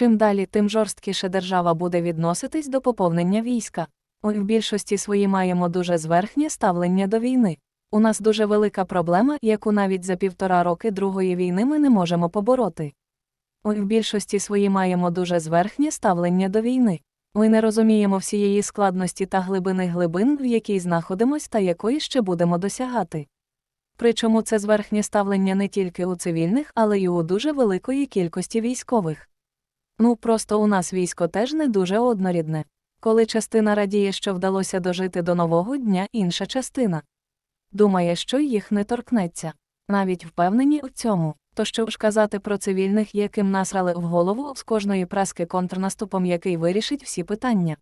Чим далі, тим жорсткіше держава буде відноситись до поповнення війська. Ми в більшості своїй маємо дуже зверхнє ставлення до війни. У нас дуже велика проблема, яку навіть за півтора роки Другої війни ми не можемо побороти. Ми в більшості своїй маємо дуже зверхнє ставлення до війни. Ми не розуміємо всієї складності та глибини глибин, в якій знаходимось та якої ще будемо досягати. Причому це зверхнє ставлення не тільки у цивільних, але й у дуже великої кількості військових. Ну просто у нас військо теж не дуже однорідне. Коли частина радіє, що вдалося дожити до нового дня, інша частина думає, що їх не торкнеться. Навіть впевнені у цьому. То що ж казати про цивільних, яким насрали в голову з кожної праски контрнаступом, який вирішить всі питання.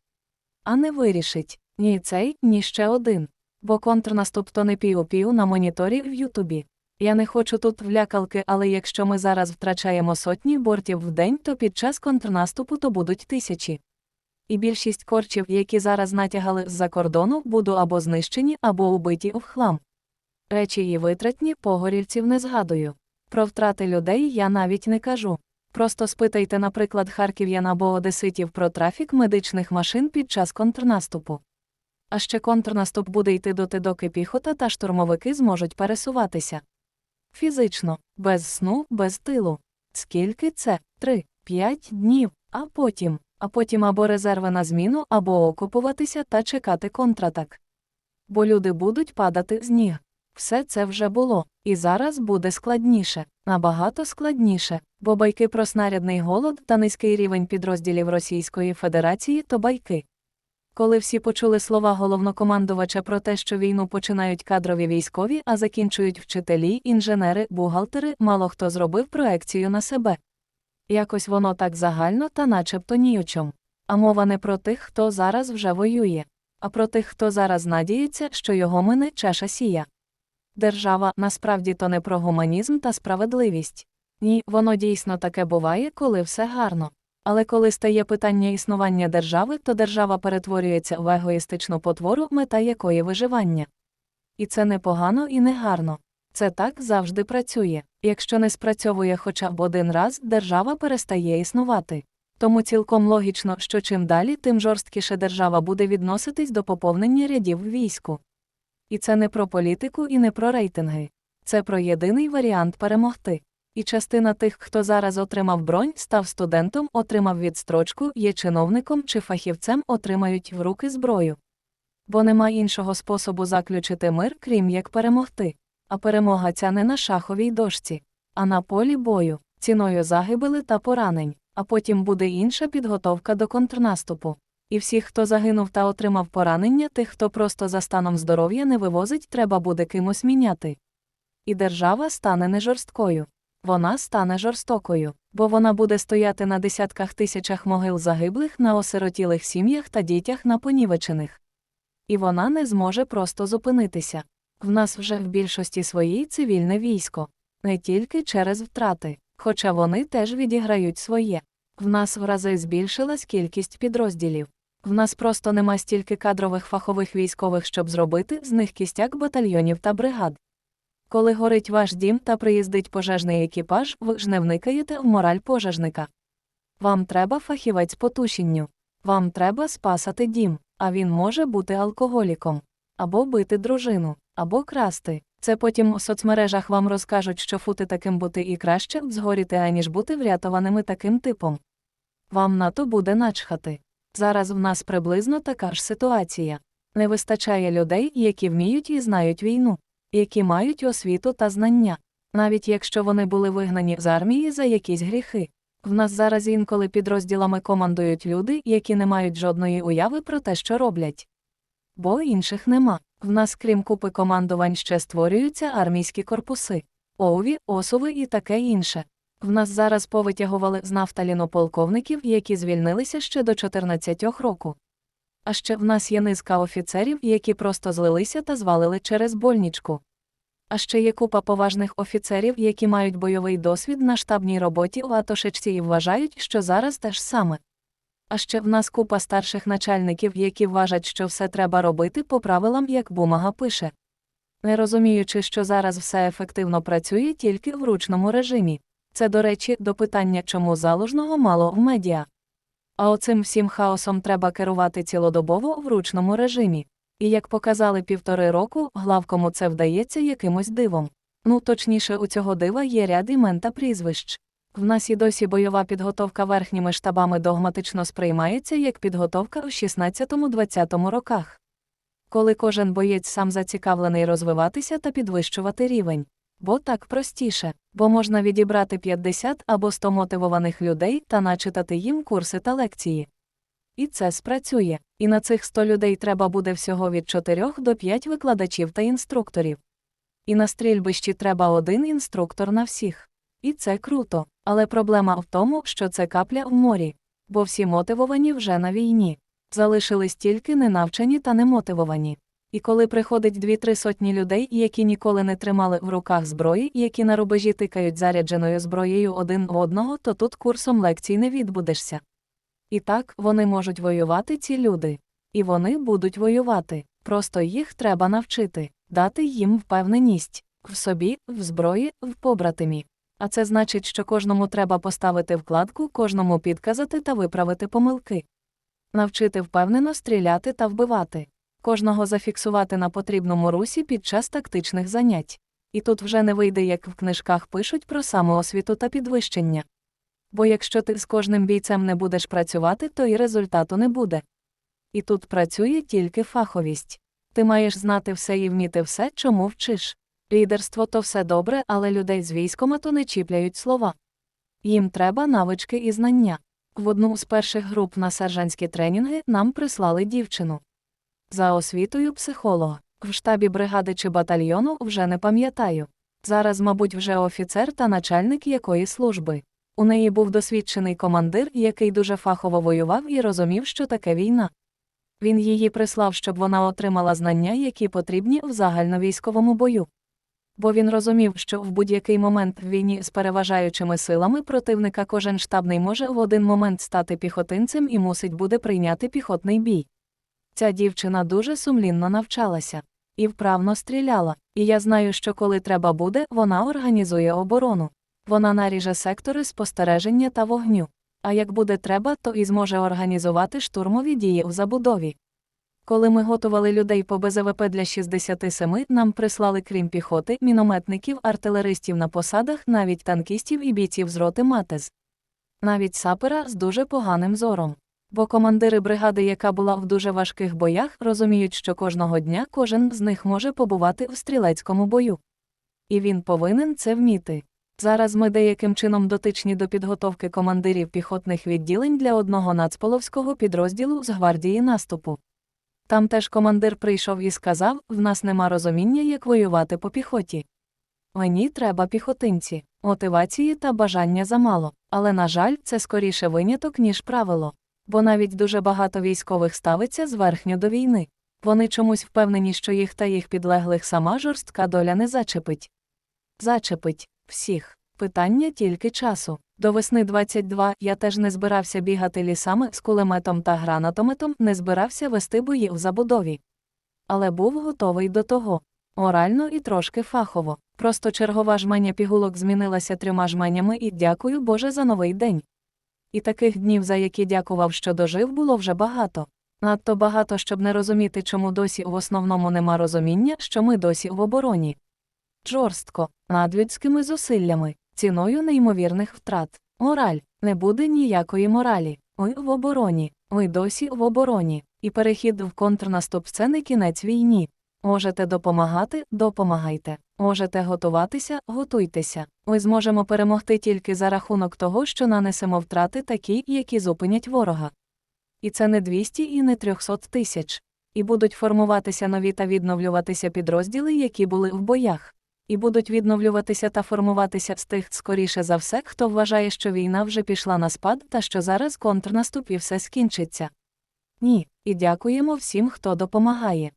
А не вирішить ні цей, ні ще один. Бо контрнаступ то не піу-піу на моніторі в Ютубі. Я не хочу тут влякалки, але якщо ми зараз втрачаємо сотні бортів в день, то під час контрнаступу то будуть тисячі. І більшість корчів, які зараз натягали з-за кордону, будуть або знищені, або убиті в хлам. Речі і витратні погорільців не згадую. Про втрати людей я навіть не кажу. Просто спитайте, наприклад, харків'ян або одеситів про трафік медичних машин під час контрнаступу. А ще контрнаступ буде йти доти, доки піхота та штурмовики зможуть пересуватися. Фізично, без сну, без тилу. Скільки це? Три, п'ять днів, а потім, а потім або резерви на зміну, або окупуватися та чекати контратак. Бо люди будуть падати з ніг. Все це вже було, і зараз буде складніше, набагато складніше, бо байки про снарядний голод та низький рівень підрозділів Російської Федерації то байки. Коли всі почули слова головнокомандувача про те, що війну починають кадрові військові, а закінчують вчителі, інженери, бухгалтери, мало хто зробив проекцію на себе. Якось воно так загально та начебто ні о чом. А мова не про тих, хто зараз вже воює, а про тих, хто зараз надіється, що його мине чаша сія. Держава насправді то не про гуманізм та справедливість. Ні, воно дійсно таке буває, коли все гарно. Але коли стає питання існування держави, то держава перетворюється в егоїстичну потвору, мета якої виживання. І це не погано і не гарно. Це так завжди працює. Якщо не спрацьовує хоча б один раз, держава перестає існувати. Тому цілком логічно, що чим далі, тим жорсткіше держава буде відноситись до поповнення рядів в війську. І це не про політику і не про рейтинги. Це про єдиний варіант перемогти. І частина тих, хто зараз отримав бронь, став студентом, отримав відстрочку, є чиновником чи фахівцем, отримають в руки зброю. Бо нема іншого способу заключити мир, крім як перемогти. А перемога ця не на шаховій дошці, а на полі бою, ціною загибели та поранень, а потім буде інша підготовка до контрнаступу. І всіх, хто загинув та отримав поранення, тих, хто просто за станом здоров'я не вивозить, треба буде кимось міняти. І держава стане не жорсткою. Вона стане жорстокою, бо вона буде стояти на десятках тисячах могил загиблих на осиротілих сім'ях та дітях на понівечених. І вона не зможе просто зупинитися. В нас вже в більшості своїй цивільне військо, не тільки через втрати, хоча вони теж відіграють своє. В нас в рази збільшилась кількість підрозділів. В нас просто нема стільки кадрових фахових військових, щоб зробити з них кістяк батальйонів та бригад. Коли горить ваш дім та приїздить пожежний екіпаж, ви ж не вникаєте в мораль пожежника. Вам треба фахівець по тушінню. Вам треба спасати дім, а він може бути алкоголіком, або бити дружину, або красти. Це потім у соцмережах вам розкажуть, що фути таким бути і краще згоріти, аніж бути врятованими таким типом. Вам на то буде начхати. Зараз в нас приблизно така ж ситуація. Не вистачає людей, які вміють і знають війну, які мають освіту та знання, навіть якщо вони були вигнані з армії за якісь гріхи. В нас зараз інколи підрозділами командують люди, які не мають жодної уяви про те, що роблять. Бо інших нема. В нас, крім купи командувань, ще створюються армійські корпуси, ОУВі, ОСУВи і таке інше. В нас зараз повитягували з нафталіну полковників, які звільнилися ще до 14 року. А ще в нас є низка офіцерів, які просто злилися та звалили через больничку. А ще є купа поважних офіцерів, які мають бойовий досвід на штабній роботі у Атошечці і вважають, що зараз те ж саме. А ще в нас купа старших начальників, які вважають, що все треба робити по правилам, як бумага пише. Не розуміючи, що зараз все ефективно працює тільки в ручному режимі. Це, до речі, до питання, чому залужного мало в медіа. А оцим всім хаосом треба керувати цілодобово в ручному режимі. І як показали півтори року, главкому це вдається якимось дивом. Ну точніше, у цього дива є ряд імен та прізвищ. В нас і досі бойова підготовка верхніми штабами догматично сприймається як підготовка у 16-20 роках. Коли кожен боєць сам зацікавлений розвиватися та підвищувати рівень. Бо так простіше, бо можна відібрати 50 або 100 мотивованих людей та начитати їм курси та лекції. І це спрацює. І на цих 100 людей треба буде всього від 4 до 5 викладачів та інструкторів. І на стрільбищі треба один інструктор на всіх. І це круто. Але проблема в тому, що це капля в морі, бо всі мотивовані вже на війні. Залишились тільки ненавчені та немотивовані. І коли приходить дві-три сотні людей, які ніколи не тримали в руках зброї, які на рубежі тикають зарядженою зброєю один в одного, то тут курсом лекцій не відбудешся. І так, вони можуть воювати ці люди. І вони будуть воювати. Просто їх треба навчити, дати їм впевненість в собі, в зброї, в побратимі. А це значить, що кожному треба поставити вкладку, кожному підказати та виправити помилки. Навчити впевнено стріляти та вбивати. Кожного зафіксувати на потрібному русі під час тактичних занять. І тут вже не вийде, як в книжках пишуть про самоосвіту та підвищення. Бо якщо ти з кожним бійцем не будеш працювати, то і результату не буде. І тут працює тільки фаховість. Ти маєш знати все і вміти все, чому вчиш. Лідерство то все добре, але людей з військомату не чіпляють слова. Їм треба навички і знання. В одну з перших груп на сержантські тренінги нам прислали дівчину. За освітою психолог. В штабі бригади чи батальйону вже не пам'ятаю. Зараз, мабуть, вже офіцер та начальник якої служби. У неї був досвідчений командир, який дуже фахово воював і розумів, що таке війна. Він її прислав, щоб вона отримала знання, які потрібні в загальновійськовому бою. Бо він розумів, що в будь-який момент в війні з переважаючими силами противника кожен штабний може в один момент стати піхотинцем і мусить буде прийняти піхотний бій. Ця дівчина дуже сумлінно навчалася і вправно стріляла, і я знаю, що коли треба буде, вона організує оборону. Вона наріже сектори спостереження та вогню. А як буде треба, то і зможе організувати штурмові дії у забудові. Коли ми готували людей по БЗВП для 67, нам прислали крім піхоти, мінометників, артилеристів на посадах, навіть танкістів і бійців з роти Матез. Навіть сапера з дуже поганим зором. Бо командири бригади, яка була в дуже важких боях, розуміють, що кожного дня кожен з них може побувати в стрілецькому бою. І він повинен це вміти. Зараз ми деяким чином дотичні до підготовки командирів піхотних відділень для одного нацполовського підрозділу з гвардії наступу. Там теж командир прийшов і сказав: в нас нема розуміння, як воювати по піхоті. Мені треба піхотинці, мотивації та бажання замало, але, на жаль, це скоріше виняток, ніж правило. Бо навіть дуже багато військових ставиться зверхньо до війни. Вони чомусь впевнені, що їх та їх підлеглих сама жорстка доля не зачепить. Зачепить всіх. Питання тільки часу. До весни 22 я теж не збирався бігати лісами з кулеметом та гранатометом, не збирався вести бої в забудові. Але був готовий до того. Орально і трошки фахово. Просто чергова жменя пігулок змінилася трьома жменями і дякую Боже за новий день. І таких днів, за які дякував, що дожив, було вже багато. Надто багато, щоб не розуміти, чому досі в основному нема розуміння, що ми досі в обороні. Жорстко, надлюдськими зусиллями, ціною неймовірних втрат. Мораль не буде ніякої моралі. Ми в обороні, ми досі в обороні. І перехід в контрнаступ це не кінець війні. Можете допомагати, допомагайте. Можете готуватися, готуйтеся. Ми зможемо перемогти тільки за рахунок того, що нанесемо втрати такі, які зупинять ворога. І це не 200 і не 300 тисяч. І будуть формуватися нові та відновлюватися підрозділи, які були в боях. І будуть відновлюватися та формуватися з тих, скоріше за все, хто вважає, що війна вже пішла на спад та що зараз контрнаступ і все скінчиться. Ні, і дякуємо всім, хто допомагає.